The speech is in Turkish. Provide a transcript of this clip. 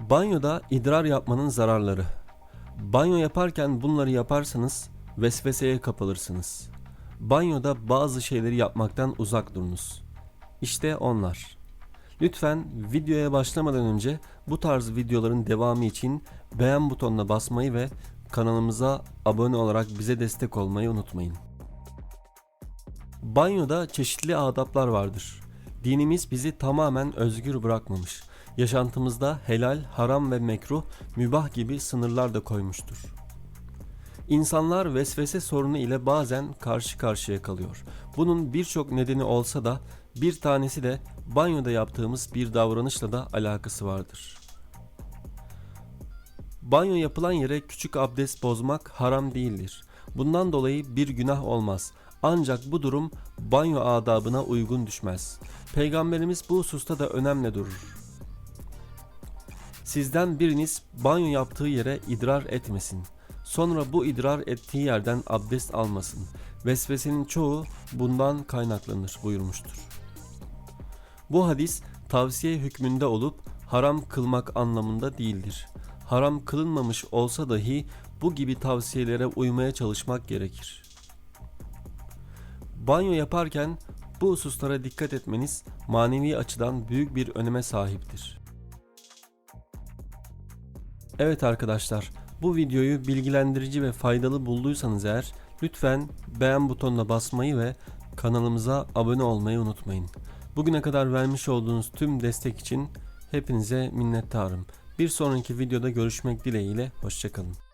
Banyoda idrar yapmanın zararları. Banyo yaparken bunları yaparsanız vesveseye kapılırsınız. Banyoda bazı şeyleri yapmaktan uzak durunuz. İşte onlar. Lütfen videoya başlamadan önce bu tarz videoların devamı için beğen butonuna basmayı ve kanalımıza abone olarak bize destek olmayı unutmayın. Banyoda çeşitli adaplar vardır. Dinimiz bizi tamamen özgür bırakmamış. Yaşantımızda helal, haram ve mekruh, mübah gibi sınırlar da koymuştur. İnsanlar vesvese sorunu ile bazen karşı karşıya kalıyor. Bunun birçok nedeni olsa da bir tanesi de banyoda yaptığımız bir davranışla da alakası vardır. Banyo yapılan yere küçük abdest bozmak haram değildir. Bundan dolayı bir günah olmaz. Ancak bu durum banyo adabına uygun düşmez. Peygamberimiz bu hususta da önemli durur. Sizden biriniz banyo yaptığı yere idrar etmesin. Sonra bu idrar ettiği yerden abdest almasın. Vesvesenin çoğu bundan kaynaklanır buyurmuştur. Bu hadis tavsiye hükmünde olup haram kılmak anlamında değildir. Haram kılınmamış olsa dahi bu gibi tavsiyelere uymaya çalışmak gerekir. Banyo yaparken bu hususlara dikkat etmeniz manevi açıdan büyük bir öneme sahiptir. Evet arkadaşlar, bu videoyu bilgilendirici ve faydalı bulduysanız eğer lütfen beğen butonuna basmayı ve kanalımıza abone olmayı unutmayın. Bugüne kadar vermiş olduğunuz tüm destek için hepinize minnettarım. Bir sonraki videoda görüşmek dileğiyle, hoşçakalın.